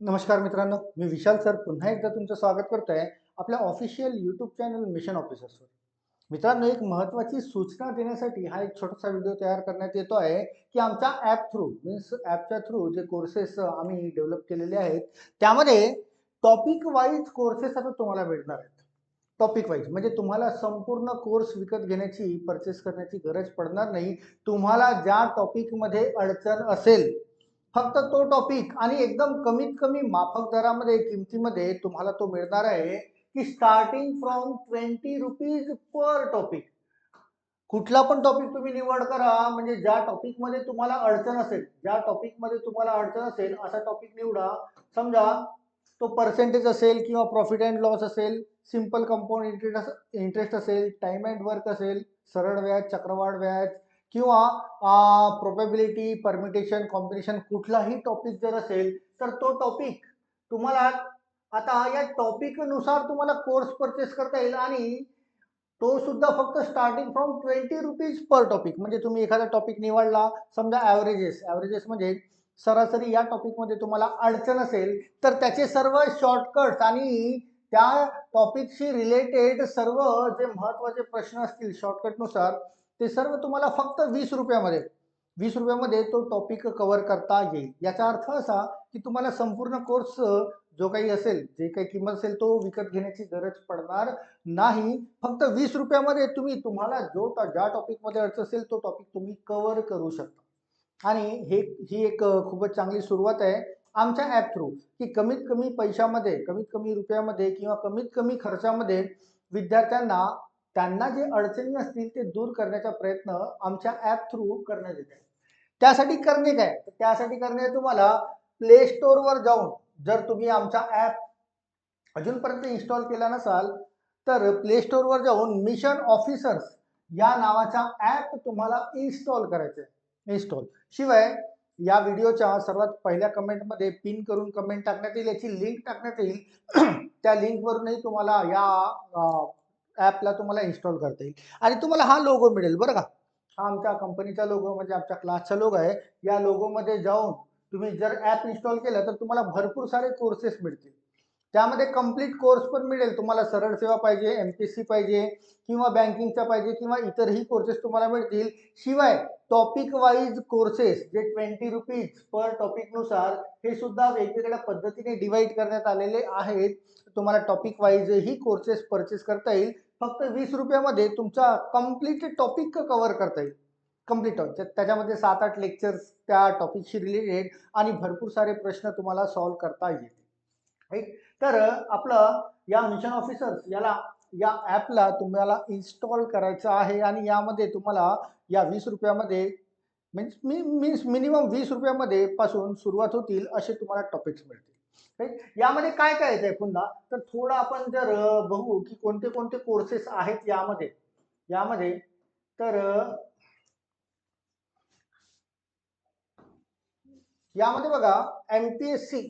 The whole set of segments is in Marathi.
नमस्कार मित्रांनो मी विशाल सर. पुन्हा एकदा तुमचं स्वागत करतो आहे आपल्या ऑफिशियल यूट्यूब चॅनल मिशन ऑफिसर्सवर मित्रांनो एक महत्त्वाची सूचना देण्यासाठी हा एक छोटासा व्हिडिओ तयार करण्यात येतो आहे की आमच्या ॲप थ्रू मीन्स ॲपच्या थ्रू जे कोर्सेस आम्ही डेव्हलप केलेले आहेत त्यामध्ये टॉपिक वाईज कोर्सेस आता तुम्हाला भेटणार आहेत. टॉपिक वाईज म्हणजे तुम्हाला संपूर्ण कोर्स विकत घेण्याची परचेस करण्याची गरज पडणार नाही. तुम्हाला ज्या टॉपिकमध्ये अडचण असेल फक्त तो टॉपिक आणि एकदम कमीत कमी माफक दरामध्ये किमतीमध्ये तुम्हाला तो मिळणार आहे की starting from twenty rupees per topic कुठला पण टॉपिक तुम्ही निवड करा म्हणजे ज्या टॉपिकमध्ये तुम्हाला अडचण असेल ज्या टॉपिकमध्ये तुम्हाला अडचण असेल असा टॉपिक निवडा. समजा तो पर्सेंटेज असेल किंवा प्रॉफिट अँड लॉस असेल सिंपल कंपाऊंड इंटरेस्ट इंटरेस्ट असेल टाइम अँड वर्क असेल सरळ व्याज चक्रवाढ व्याज किंवा प्रोबॅबिलिटी परमिटेशन कॉम्बिनेशन कुठलाही टॉपिक जर असेल तर तो टॉपिक तुम्हाला आता या टॉपिकनुसार तुम्हाला कोर्स परचेस करता येईल आणि तो सुद्धा फक्त starting from twenty rupees per topic म्हणजे तुम्ही एखादा टॉपिक निवडला समजा ॲव्हरेजेस ॲव्हरेजेस म्हणजे सरासरी या टॉपिकमध्ये तुम्हाला अडचण असेल तर त्याचे सर्व शॉर्टकट्स आणि त्या टॉपिकशी रिलेटेड सर्व जे महत्त्वाचे प्रश्न असतील शॉर्टकटनुसार ते सर्व तुम्हाला फक्त वीस रुपयामध्ये वीस रुपयामध्ये तो टॉपिक कव्हर करता येईल. याचा अर्थ असा की तुम्हाला संपूर्ण कोर्स जो काही असेल जे काही किंमत असेल तो विकत घेण्याची गरज पडणार नाही. फक्त वीस रुपयामध्ये तुम्ही तुम्हाला जो टॉ- ज्या टॉपिकमध्ये अडचण असेल तो टॉपिक तुम्ही कव्हर करू शकता. आणि हे ही एक खूपच चांगली सुरुवात आहे आमच्या ॲप थ्रू की कमीत कमी पैशामध्ये कमीत कमी रुपयामध्ये किंवा कमीत कमी खर्चामध्ये विद्यार्थ्यांना त्यांना जे अडचणी असतील ते दूर करण्याचा प्रयत्न आमच्या ॲप थ्रू करण्यात येत आहे. त्यासाठी करणे काय? तर त्यासाठी करणे तुम्हाला प्ले स्टोअरवर जाऊन जर तुम्ही आमचा ॲप अजूनपर्यंत इन्स्टॉल केला नसाल तर प्ले स्टोअरवर जाऊन मिशन ऑफिसर्स या नावाचा ॲप तुम्हाला इन्स्टॉल करायचं आहे. इन्स्टॉल शिवाय या व्हिडिओच्या सर्वात पहिल्या कमेंटमध्ये पिन करून कमेंट टाकण्यात येईल याची लिंक टाकण्यात येईल. त्या लिंकवरूनही तुम्हाला या ॲपला तुम्हाला इन्स्टॉल करता येईल. आणि तुम्हाला हा लोगो मिळेल बरं का. हा आमच्या कंपनीचा लोगो म्हणजे आमच्या क्लासचा लोगो आहे. या लोगोमध्ये जाऊन तुम्ही जर ॲप इन्स्टॉल केलं तर तुम्हाला भरपूर सारे कोर्सेस मिळतील. त्यामध्ये कंप्लीट कोर्स पण मिळेल. तुम्हाला सरळ सेवा पाहिजे एम पी सी पाहिजे किंवा बँकिंगचा पाहिजे किंवा इतरही कोर्सेस तुम्हाला मिळतील. शिवाय टॉपिक वाईज कोर्सेस जे ट्वेंटी रुपीज पर टॉपिकनुसार हे सुद्धा वेगवेगळ्या पद्धतीने डिवाईड करण्यात आलेले आहेत. तुम्हाला टॉपिक वाईजही कोर्सेस परचेस करता येईल. फक्त वीस रुपयामध्ये तुमचा कंप्लीट टॉपिक कव्हर करता येईल. कंप्लीट त्याच्यामध्ये सात आठ लेक्चर्स त्या टॉपिकशी रिलेटेड आणि भरपूर सारे प्रश्न तुम्हाला सॉल्व करता येतील. राईट तर आपलं या मिशन ऑफिसर्स याला या ॲपला तुम्हाला इन्स्टॉल करायचं आहे आणि यामध्ये तुम्हाला या वीस रुपयामध्ये मीन्स मी मीन्स मिनिमम वीस रुपयामध्ये पासून सुरुवात होतील असे तुम्हाला टॉपिक्स मिळतील. यामध्ये काय काय येत आहे पुन्हा? तर थोडं आपण जर बघू की कोणते कोणते कोर्सेस आहेत यामध्ये. यामध्ये तर यामध्ये बघा एम पी एस सी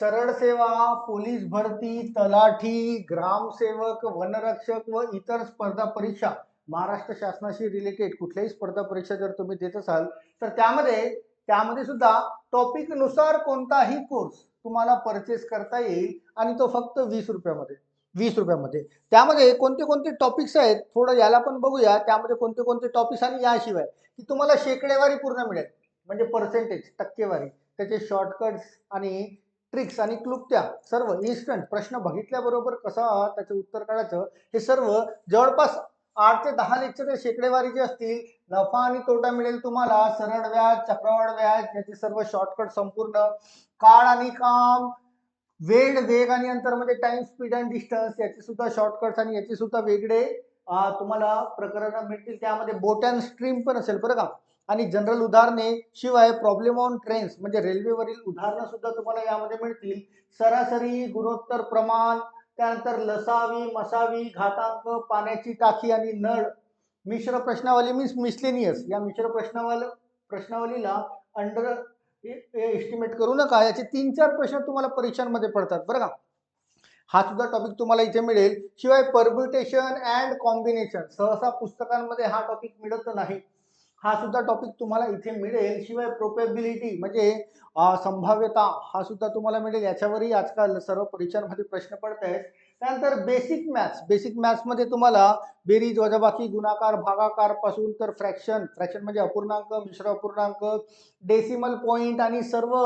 सरळ सेवा पोलीस भरती तलाठी ग्रामसेवक वनरक्षक व इतर स्पर्धा परीक्षा. महाराष्ट्र शासनाशी रिलेटेड कुठल्याही स्पर्धा परीक्षा जर तुम्ही देत असाल तर त्यामध्ये त्यामध्ये सुद्धा टॉपिकनुसार कोणताही कोर्स तुम्हाला परचेस करता येईल आणि तो फक्त वीस रुपयामध्ये वीस रुपयामध्ये. त्यामध्ये कोणते कोणते टॉपिक्स आहेत थोडं याला पण बघूया. त्यामध्ये कोणते कोणते टॉपिक्स आणि याशिवाय की तुम्हाला शेकडेवारी पूर्ण मिळेल. म्हणजे पर्सेंटेज टक्केवारी. त्याचे शॉर्टकट्स आणि ट्रिक्स आणि क्लुप्त्या सर्व इन्स्टंट प्रश्न बघितल्याबरोबर कसा त्याचं उत्तर काढायचं हे सर्व जवळपास आठ ते दहा लेक्चर शेकडेवारी जे असतील. नफा आणि तोटा मिळेल तुम्हाला. सरळ व्याज चक्रवाढ व्याज याचे सर्व शॉर्टकट संपूर्ण. काळ आणि काम वेळ वेग आणि अंतर म्हणजे टाइम स्पीड अँड डिस्टन्स याचे सुद्धा शॉर्टकट्स आणि याचे सुद्धा वेगळे तुम्हाला प्रकरण मिळतील. त्यामध्ये बोट अँड स्ट्रीम पण असेल बरं का? आणि जनरल उदाहरणे शिवाय प्रॉब्लेम ऑन ट्रेन्स म्हणजे रेल्वेवरील उदाहरणं सुद्धा तुम्हाला यामध्ये मिळतील. सरासरी गुणोत्तर प्रमाण त्यानंतर लसावी मसावी घातांक पाण्याची टाकी आणि नळ. मिश्र प्रश्नावली मीन्स मिसलेनियस या मिश्र प्रश्नावल प्रश्नावलीला अंडर एस्टिमेट करू नका. याचे तीन चार प्रश्न तुम्हाला परीक्षांमध्ये पडतात. बरं का? हा सुद्धा टॉपिक तुम्हाला इथे मिळेल. शिवाय परम्युटेशन अँड कॉम्बिनेशन सहसा पुस्तकांमध्ये हा टॉपिक मिळत नाही. हा सुद्धा टॉपिक तुम्हाला इथे मिळेल. शिवाय प्रोपेबिलिटी म्हणजे संभाव्यता हा सुद्धा तुम्हाला मिळेल. याच्यावरही आजकाल सर्व परीक्षांमध्ये प्रश्न पडत आहेत. त्यानंतर बेसिक मॅथ्स बेसिक मॅथ्समध्ये तुम्हाला बेरीज वजाबाकी गुणाकार भागाकारपासून तर फ्रॅक्शन फ्रॅक्शन म्हणजे अपूर्णांक मिश्र अपूर्णांक डेसिमल पॉईंट आणि सर्व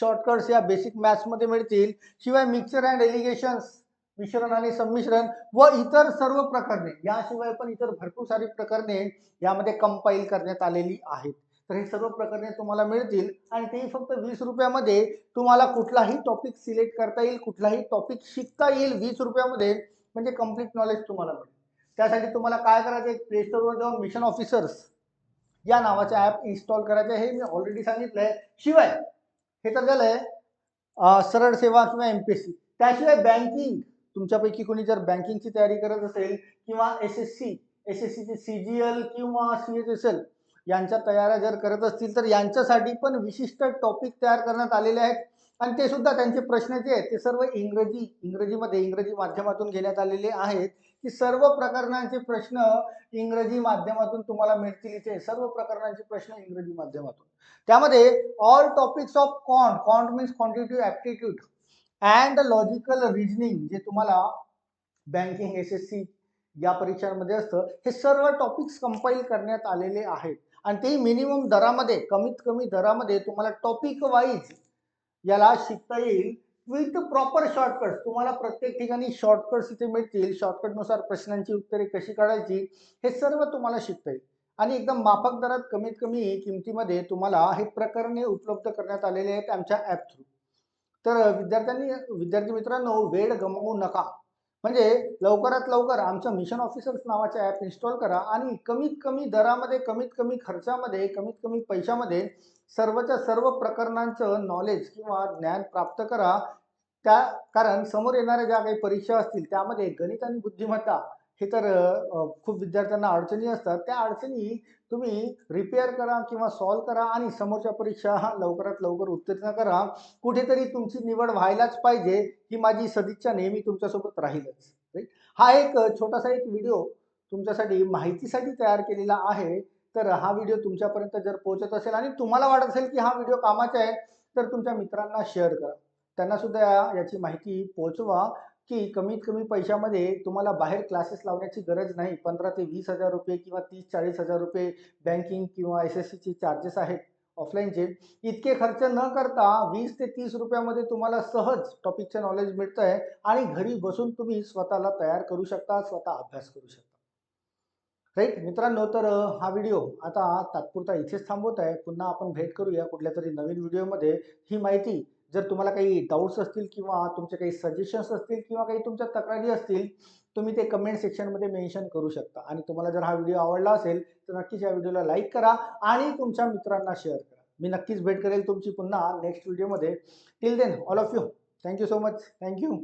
शॉर्टकट्स या बेसिक मॅथ्समध्ये मिळतील. शिवाय मिक्सर अँड एलिगेशन्स मिश्रण आणि संमिश्रण व इतर सर्व प्रकरणे. याशिवाय पण इतर भरपूर सारी प्रकरणे यामध्ये कंपाईल करण्यात आलेली आहेत. तर हे सर्व प्रकरणे तुम्हाला मिळतील आणि तेही फक्त वीस रुपयामध्ये तुम्हाला कुठलाही टॉपिक सिलेक्ट करता येईल कुठलाही टॉपिक शिकता येईल वीस रुपयामध्ये म्हणजे कंप्लीट नॉलेज तुम्हाला मिळेल. त्यासाठी तुम्हाला काय करायचं आहे? प्ले स्टोअरवर जाऊन मिशन ऑफिसर्स या नावाचे ॲप इन्स्टॉल करायचं आहे. हे मी ऑलरेडी सांगितलं आहे शिवाय हे तर झालं आहे सरळ सेवा किंवा एम पी एस सी त्याशिवाय बँकिंग तुमच्यापैकी कोणी जर बँकिंगची तयारी करत असेल किंवा S S C S S सीचे सी जी एल किंवा सी एच एस एल यांच्या तयाऱ्या जर करत असतील तर यांच्यासाठी पण विशिष्ट टॉपिक तयार करण्यात आलेले आहेत. आणि ते सुद्धा त्यांचे प्रश्न जे आहेत ते सर्व इंग्रजी इंग्रजीमध्ये इंग्रजी माध्यमातून घेण्यात आलेले आहेत. की सर्व प्रकरणांचे प्रश्न इंग्रजी माध्यमातून तुम्हाला मिळतील इथे. सर्व प्रकरणांचे प्रश्न इंग्रजी माध्यमातून. त्यामध्ये all topics of quant quant means quantitative aptitude and logical reasoning जे तुम्हाला बँकिंग एस एस सी या परीक्षांमध्ये असतं हे सर्व टॉपिक्स कंपाईल करण्यात आलेले आहेत. आणि ते मिनिमम दरामध्ये कमीत कमी दरामध्ये तुम्हाला टॉपिक वाईज याला शिकता येईल विथ प्रॉपर शॉर्टकट्स तुम्हाला प्रत्येक ठिकाणी शॉर्टकट्स इथे मिळतील. शॉर्टकटनुसार प्रश्नांची उत्तरे कशी काढायची हे सर्व तुम्हाला शिकता येईल. आणि एकदम माफक दरात कमीत कमी किमतीमध्ये तुम्हाला हे प्रकरणे उपलब्ध करण्यात आलेले आहेत आमच्या ॲप थ्रू तर विद्यार्थ्यांनी विद्यार्थी मित्रांनो वेळ गमावू नका. म्हणजे लवकरात लवकर आमचं मिशन ऑफिसर्स नावाचं ॲप इन्स्टॉल करा आणि कमीत कमी दरामध्ये कमीत कमी खर्चामध्ये कमीत कमी पैशामध्ये सर्वच्या सर्व प्रकरणांचं नॉलेज किंवा ज्ञान प्राप्त करा. त्या कारण समोर येणाऱ्या ज्या काही परीक्षा असतील त्यामध्ये गणित आणि बुद्धिमत्ता हे तर खूप विद्यार्थ्यांना अडचणी असतात. त्या अडचणी तुम्ही रिपेअर करा किंवा सॉल्व करा आणि समोरच्या परीक्षा हा लवकरात लवकर उत्तीर्ण करा. कुठेतरी तुमची निवड व्हायलाच पाहिजे ही माझी सदिच्छा नेहमी तुमच्यासोबत राहीलच. राईट हा एक छोटासा एक व्हिडिओ तुमच्यासाठी माहितीसाठी तयार केलेला आहे. तर हा व्हिडिओ तुमच्यापर्यंत जर पोहोचत असेल आणि तुम्हाला वाटत असेल की हा व्हिडिओ कामाचा आहे तर तुमच्या मित्रांना शेअर करा. त्यांना सुद्धा याची माहिती पोहोचवा. की कमीत कमी पैशामध्ये तुम्हाला बाहेर क्लासेस लावण्याची गरज नाही. पंधरा ते वीस हजार रुपये किंवा तीस चाळीस हजार रुपये बँकिंग किंवा एस एस सीचे चार्जेस आहेत ऑफलाईनचे इतके खर्च न करता वीस ते तीस रुपयामध्ये तुम्हाला सहज टॉपिकचं नॉलेज मिळतं आहे आणि घरी बसून तुम्ही स्वतःला तयार करू शकता स्वतः अभ्यास करू शकता. राईट मित्रांनो तर हा व्हिडिओ आता तात्पुरता इथेच थांबवत आहे. पुन्हा आपण भेट करूया कुठल्या तरी नवीन व्हिडिओमध्ये ही माहिती जर तुम्हाला काही डाऊट्स असतील किंवा तुमचे काही सजेशन्स असतील किंवा काही तुमच्या तक्रारी असतील तुम्ही ते कमेंट सेक्शनमध्ये मेन्शन करू शकता. आणि तुम्हाला जर हा व्हिडिओ आवडला असेल तर नक्कीच या व्हिडिओला लाईक करा आणि तुमच्या मित्रांना शेअर करा. मी नक्कीच भेट करेल तुमची पुन्हा नेक्स्ट व्हिडिओमध्ये till then all of you thank you so much thank you